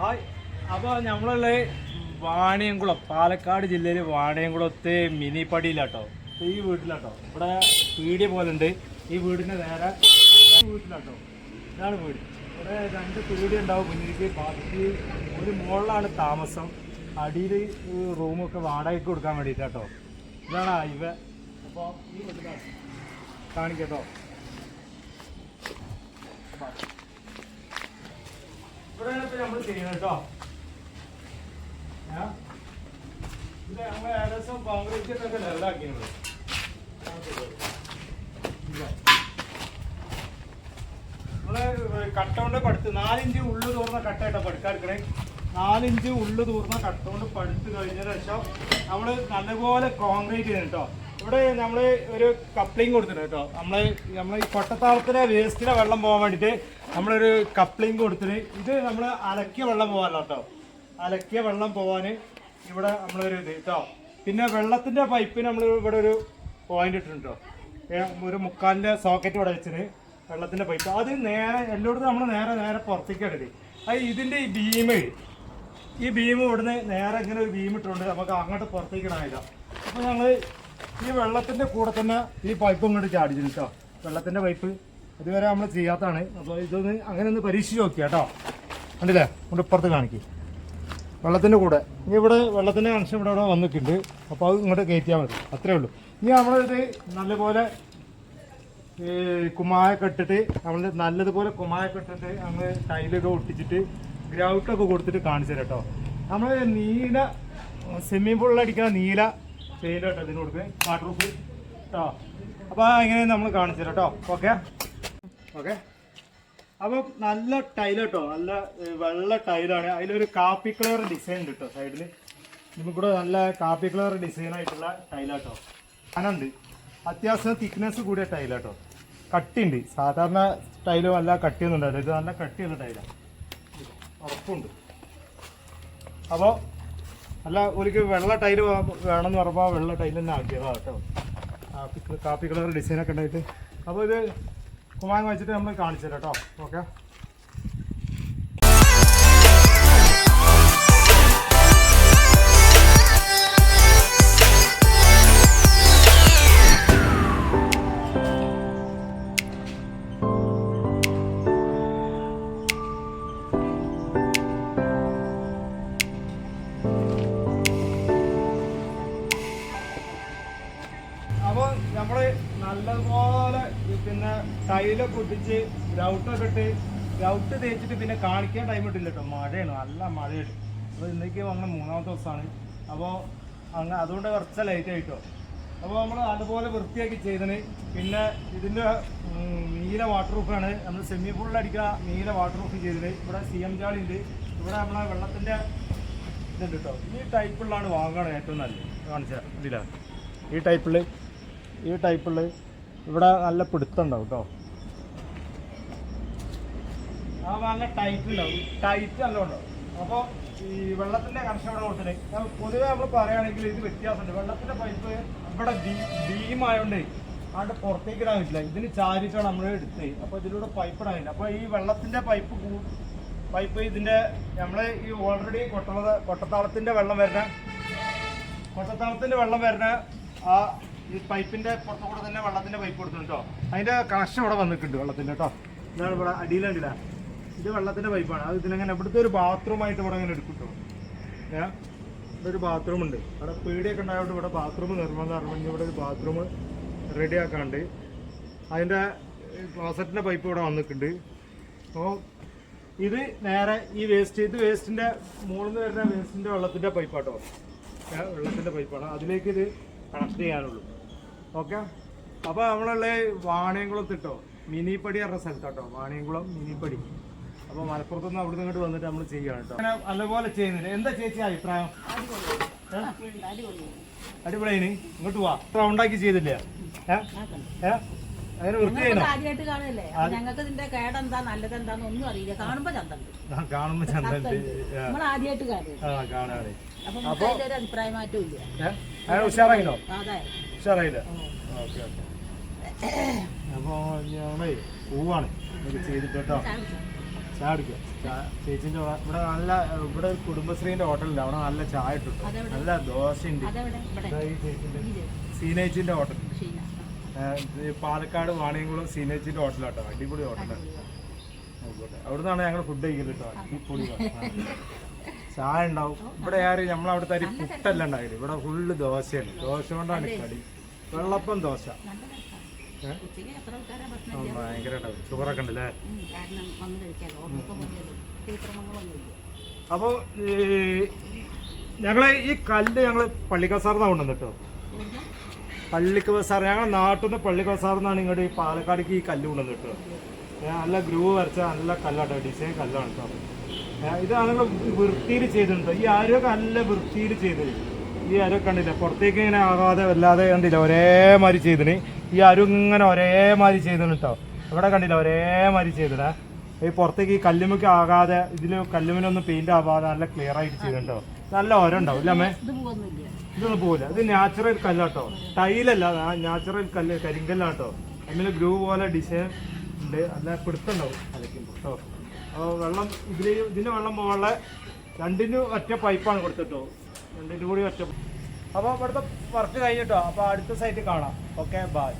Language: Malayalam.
ഹായ്. അപ്പോൾ നമ്മളുള്ള വാണിയംകുളം പാലക്കാട് ജില്ലയിൽ വാണിയംകുളത്തെ മിനി പടിയിലാട്ടോ. ഈ വീട്ടിലാട്ടോ. ഇവിടെ പീടിയ പോലെ ഉണ്ട് ഈ വീടിന്റെ നേരെ വീട്ടിലാട്ടോ. ഇതാണ് വീട്. ഇവിടെ രണ്ട് പീടി ഉണ്ടാവും. മുന്നിലേക്ക് ബാക്കി ഒരു മുകളിലാണ് താമസം. അടിയിൽ റൂമൊക്കെ വാടകയ്ക്ക് കൊടുക്കാൻ വേണ്ടിയിട്ടാട്ടോ. ഇതാണ് ഇവ. അപ്പോൾ ഈ വീട്ടിലാണ്. കാണിക്കട്ടോ. ഇപ്പൊ നമ്മൾ ചെയ്യുന്നത് കേട്ടോ? ഇത് നമ്മൾ ഏകദേശം കോൺക്രീറ്റ് ഒക്കെ ലെവലാക്കിയത് നമ്മൾ കട്ട കൊണ്ട് പടുത്ത് നാലിഞ്ച് ഉള്ളു തൂർന്ന കട്ടായിട്ടോ പടുക്കാർക്കണേ നാലിഞ്ച് ഉള്ളു തൂർന്ന കട്ടൗണ്ട് പടുത്ത് കഴിഞ്ഞ ശേഷം നമ്മൾ നല്ലപോലെ കോൺക്രീറ്റ് ചെയ്യണം കേട്ടോ. ഇവിടെ നമ്മൾ ഒരു കപ്ലിംഗ് കൊടുത്തിട്ടുണ്ട് കേട്ടോ. നമ്മൾ നമ്മൾ ഈ കൊട്ടത്താളത്തിലെ വേസ്റ്റിലെ വെള്ളം പോകാൻ വേണ്ടിയിട്ട് നമ്മളൊരു കപ്ലിംഗ് കൊടുത്തിട്ട് ഇത് നമ്മൾ അലക്കിയ വെള്ളം പോകാനല്ലോ കേട്ടോ. അലക്കിയ വെള്ളം പോകാൻ ഇവിടെ നമ്മളൊരു ഇത് കേട്ടോ. പിന്നെ വെള്ളത്തിന്റെ പൈപ്പിന് നമ്മൾ ഇവിടെ ഒരു പോയിന്റ് ഇട്ടിട്ടുണ്ടോ ഒരു മുക്കാലിന്റെ സോക്കറ്റ് ഇവിടെ വെച്ചിന് വെള്ളത്തിന്റെ പൈപ്പ് അത് നേരെ എല്ലായിടത്തും നമ്മൾ നേരെ നേരെ പുറത്തേക്ക് ഇടൽ. അത് ഇതിന്റെ ഈ ബീം ഈ ബീം ഇവിടുന്ന് നേരെ ഇങ്ങനെ ഒരു ബീം ഇട്ടുകൊണ്ട് നമുക്ക് അങ്ങോട്ട് പുറത്തേക്ക് ഇടാനില്ല അപ്പൊ ഞങ്ങൾ ഈ വെള്ളത്തിന്റെ കൂടെ തന്നെ ഈ പൈപ്പ് ഇങ്ങോട്ട് ചാടിച്ചിന് കേട്ടോ വെള്ളത്തിന്റെ പൈപ്പ് ഇതുവരെ നമ്മൾ ചെയ്യാത്തതാണ് അപ്പോൾ ഇതൊന്ന് അങ്ങനെ ഒന്ന് പരീക്ഷിച്ച് നോക്കിയാ കേട്ടോ കണ്ടില്ലേ? കൊണ്ട് ഇപ്പുറത്ത് കാണിക്കും. വെള്ളത്തിന്റെ കൂടെ. ഇനി ഇവിടെ വെള്ളത്തിന്റെ കണക്ഷൻ ഇവിടെ ഇവിടെ വന്നിട്ടുണ്ട്. അപ്പോൾ അത് ഇങ്ങോട്ട് കയറ്റിയാൽ മതി. അത്രേ ഉള്ളൂ. ഇനി നമ്മളിത് നല്ലപോലെ കുമ്മായൊക്കെ ഇട്ടിട്ട് നമ്മൾ നല്ലതുപോലെ കുമ്മായൊക്കെ ഇട്ടിട്ട് നമ്മൾ ടൈലൊക്കെ ഒട്ടിച്ചിട്ട് ഗ്രൗട്ടൊക്കെ കൊടുത്തിട്ട് കാണിച്ചു തരാം കേട്ടോ നമ്മൾ നീല സ്വിമ്മിംഗ് പൂളിലടിക്കുന്ന നീല പെയിന്റ് കേട്ടോ ഇതിന് കൊടുക്കുന്നത് വാട്ടർ പ്രൂഫ് കേട്ടോ അപ്പോൾ ഇങ്ങനെ നമ്മൾ കാണിച്ചു കേട്ടോ ഓക്കെ ഓക്കെ അപ്പം നല്ല ടൈൽ കേട്ടോ നല്ല വെള്ള ടൈലാണ് അതിലൊരു കാപ്പി കളർ ഡിസൈൻ ഉണ്ട് കേട്ടോ സൈഡിൽ നമുക്കിവിടെ നല്ല കാപ്പി കളർ ഡിസൈൻ ആയിട്ടുള്ള ടൈലാട്ടോ കനുണ്ട് അത്യാവശ്യം തിക്നെസ് കൂടിയ ടൈലാട്ടോ കട്ടിയുണ്ട്. സാധാരണ ടൈലും അല്ല കട്ടിയൊന്നും ഉണ്ടാവില്ല. ഇത് നല്ല കട്ടിയുള്ള ടൈലാണ് ഉറപ്പുണ്ട്. അപ്പോൾ അല്ല ഒരിക്കൽ വെള്ള ടൈൽ വേണമെന്ന് പറഞ്ഞപ്പോൾ വെള്ള ടൈൽ തന്നെ ആക്കിയതാണ് കേട്ടോ. കാപ്പി കളർ ഡിസൈനൊക്കെ ഉണ്ടായിട്ട്. അപ്പോൾ ഇത് കുമാങ്ങ വെച്ചിട്ട് നമ്മൾ കാണിച്ചു തരാം കേട്ടോ. ഓക്കെ നല്ലതുപോലെ പിന്നെ ടൈലൊക്കെ ഒട്ടിച്ച് ഗ്രൗട്ടൊക്കെ ഇട്ട് ഗ്രൗട്ട് തേച്ചിട്ട് പിന്നെ കാണിക്കാൻ ടൈം ഇട്ടില്ല കേട്ടോ മഴയാണ്. നല്ല മഴയുണ്ട് അപ്പോൾ ഇന്നേക്ക് അങ്ങനെ മൂന്നാമത്തെ ദിവസമാണ്. അപ്പോൾ അങ്ങ് അതുകൊണ്ട് കുറച്ച് ലൈറ്റ് ആയിട്ടോ അപ്പോൾ നമ്മൾ അതുപോലെ വൃത്തിയാക്കി ചെയ്തതിന് പിന്നെ ഇതിന്റെ നീല വാട്ടർ പ്രൂഫാണ് നമ്മൾ സെമി ഫുള്ളിൽ അടിക്കുക നീല വാട്ടർ പ്രൂഫ് ചെയ്തത്. ഇവിടെ സി എം ജാളി ഉണ്ട്. ഇവിടെ നമ്മളെ വെള്ളത്തിന്റെ ഇതുണ്ട് കേട്ടോ ഈ ടൈപ്പുള്ളതാണ് വാങ്ങുകയാണ് ഏറ്റവും നല്ലത്. കാണിച്ചാൽ ഇതിലാണ് ഈ ടൈപ്പിൽ ഈ ടൈപ്പിൽ ഇവിടെ നല്ല പിടുത്തം ഉണ്ടാവും കേട്ടോ ആ നല്ല ടൈറ്റ് ടൈറ്റ് നല്ല അപ്പോൾ ഈ വെള്ളത്തിന്റെ കണക്ഷൻ ഇവിടെ കൊടുത്തിട്ട് ഞാൻ പൊതുവെ നമ്മൾ പറയുകയാണെങ്കിൽ ഇത് വ്യത്യാസമുണ്ട്. വെള്ളത്തിന്റെ പൈപ്പ് ഇവിടെ ബീം ആയതുകൊണ്ട് അവിടെ പുറത്തേക്ക് ഇടാൻ പറ്റില്ല. ഇതിന് ചാരിച്ചാണ് നമ്മൾ എടുത്തത് അപ്പോൾ ഇതിലൂടെ പൈപ്പ് ഇടാനില്ല അപ്പോൾ ഈ വെള്ളത്തിന്റെ പൈപ്പ് പൈപ്പ് ഇതിന്റെ നമ്മൾ ഈ ഓൾറെഡി കൊട്ടള കൊട്ടത്താളത്തിന്റെ വെള്ളം വരുന്ന കൊട്ടത്താളത്തിന്റെ വെള്ളം വരുന്ന ആ ഈ പൈപ്പിന്റെ പുറത്തു കൂടെ തന്നെ വെള്ളത്തിന്റെ പൈപ്പ് കൊടുത്തിട്ടുണ്ട് കേട്ടോ അതിന്റെ കണക്ഷൻ ഇവിടെ വന്നിട്ടുണ്ട് വെള്ളത്തിന്റെ കേട്ടോ ഇതാണ് ഇവിടെ അടിയിലുണ്ടില്ല ഇത്. വെള്ളത്തിന്റെ പൈപ്പാണ് അത് ഇതിനങ്ങനെ ഇവിടുത്തെ ഒരു ബാത്റൂമായിട്ട് ഇവിടെ അങ്ങനെ എടുക്കും കേട്ടോ ഇവിടെ ഒരു ബാത്റൂം ഉണ്ട്. അവിടെ പേടിയൊക്കെ ഉണ്ടായതുകൊണ്ട് ഇവിടെ ബാത്റൂം നിർമ്മാണം അറിഞ്ഞ് ഇവിടെ ഒരു ബാത്റൂം റെഡി ആക്കാണ്ട് അതിന്റെ ക്ലോസറ്റിന്റെ പൈപ്പ് ഇവിടെ വന്നിട്ടുണ്ട്. അപ്പോൾ ഇത് നേരെ ഈ വേസ്റ്റ് ഇത് വേസ്റ്റിന്റെ മുകളിൽ നിന്ന് വരുന്ന വേസ്റ്റിന്റെ വെള്ളത്തിന്റെ പൈപ്പാട്ടോ വെള്ളത്തിന്റെ പൈപ്പാണ് അതിലേക്ക് ഇത് കണക്ട് ചെയ്യാനുള്ളൂ. ഓക്കെ? അപ്പോൾ നമ്മളുള്ള വാണിയംകുളത്തിട്ടോ മിനിപ്പടി പറഞ്ഞ സ്ഥലത്താട്ടോ. വാണിയംകുളം മിനിപ്പടി അപ്പോൾ മലപ്പുറത്തുനിന്ന് അവിടുന്ന് ഇങ്ങോട്ട് വന്നിട്ട് നമ്മൾ ചെയ്യാണ് കേട്ടോ. അങ്ങനെ നല്ലപോലെ ചെയ്യുന്നില്ല? എന്താ ചേച്ചി അഭിപ്രായം? അടിപൊളിയാണ് ഇങ്ങോട്ട് വാ. റൗണ്ടാക്കി ചെയ്തില്ല? ഏ? അങ്ങനെ ഞങ്ങൾക്ക് ഇതിന്റെ കേടെന്താ ഒന്നും അറിയില്ല. കാണുമ്പോ ചന്തണ്ട്. കാണുമ്പോ ചന്തണ്ട്. നമ്മൾ ആദ്യമായിട്ട് കാണും അപ്പൊ ഇല്ല. അങ്ങനെ ഉഷാറായില്ലോ. അതെ ഉഷാറായില്ല ഓക്കെ. ഓക്കെ അപ്പോൾ ഞങ്ങളേ പോവാണ്. ഇത് ചെയ്തിട്ട് കേട്ടോ ചായ കുടിക്കാം? ചായ ചേച്ചിന്റെ ഇവിടെ നല്ല ഇവിടെ കുടുംബശ്രീന്റെ കുടുംബശ്രീന്റെ ഹോട്ടലുണ്ട്. അവിടെ നല്ല ചായ ഇട്ടുണ്ട് നല്ല ദോശ ഉണ്ട് സീനേച്ചിന്റെ ഹോട്ടൽ. പാലക്കാട് വാണിയംകുളം സീനേച്ചിന്റെ ഹോട്ടലാട്ടോ. അടിപൊളി ഹോട്ടലാണ്. അവിടുന്നാണ് ഞങ്ങൾ ഫുഡ് കഴിക്കുന്നത് കേട്ടോ. അടിപൊളി. ചായ ഉണ്ടാവും. ഇവിടെ ആര് നമ്മളവിടുത്തെ അരി പുട്ടല്ല ഉണ്ടാകില്ല ഇവിടെ ഫുള്ള് ദോശയാണ്. ദോശ കൊണ്ടാണ് കടി. വെള്ളപ്പം ദോശ? ഭയങ്കര ഷുഗറൊക്കെ ഉണ്ടല്ലേ? അപ്പോൾ ഞങ്ങളെ ഈ കല്ല് ഞങ്ങൾ പള്ളിക്കസാർന്നാണ് കൊണ്ടുവന്നിട്ടോ പള്ളിക്ക് ബസാർ ഞങ്ങളുടെ നാട്ടിൽ നിന്ന് പള്ളിക്ക് ഇങ്ങോട്ട് ഈ പാലക്കാടേക്ക് ഈ കല്ല് കൊണ്ടുവന്നിട്ടോ നല്ല ഗ്രൂവ് വരച്ച നല്ല കല്ലാട്ടോ. ഡിസൈൻ കല്ലാണ് കേട്ടോ ഇത് ഞങ്ങൾ വൃത്തിയിൽ ചെയ്തിട്ടുണ്ട്. ഈ ആരോഗ്യം നല്ല വൃത്തിയിൽ ചെയ്ത്. ഈ അരൊക്കെ കണ്ടില്ല? പുറത്തേക്ക് ഇങ്ങനെ ആകാതെ വല്ലാതെ കണ്ടില്ല? ഒരേമാതിരി ചെയ്തിന്. ഈ ആരും ഇങ്ങനെ ഒരേമാതിരി ചെയ്തിന് കേട്ടോ ഇവിടെ കണ്ടില്ല? ഒരേമാതിരി ചെയ്തിടാ. ഈ പുറത്തേക്ക് ഈ കല്ലുമുക്ക് ആകാതെ ഇതിൽ കല്ലുമിനൊന്നും പെയിന്റ് ആവാതെ നല്ല ക്ലിയർ ആയിട്ട് ചെയ്തിട്ടോ നല്ല ഓരം ഉണ്ടാവും ഇല്ല അമ്മേ ഇതൊന്നും പോകില്ല ഇത് നാച്ചുറൽ കല്ലാട്ടോ ടൈലല്ല നാച്ചുറൽ കല്ല് കരിങ്കല്ലാട്ടോ അതിന് ഗ്രൂ പോലെ ഡിസൈൻ ഉണ്ട്. നല്ല പിടുത്തുണ്ടാവും വെള്ളം ഇതിൽ ഇതിന് വെള്ളം പോകാനുള്ള രണ്ടിനും ഒറ്റ പൈപ്പാണ് കൊടുത്തിട്ടോ. രണ്ടിനും കൂടി ഒറ്റ അപ്പോൾ ഇവിടുത്തെ വർക്ക് കഴിഞ്ഞിട്ടോ. അപ്പോൾ അടുത്ത സൈറ്റ് കാണാം. Okay bye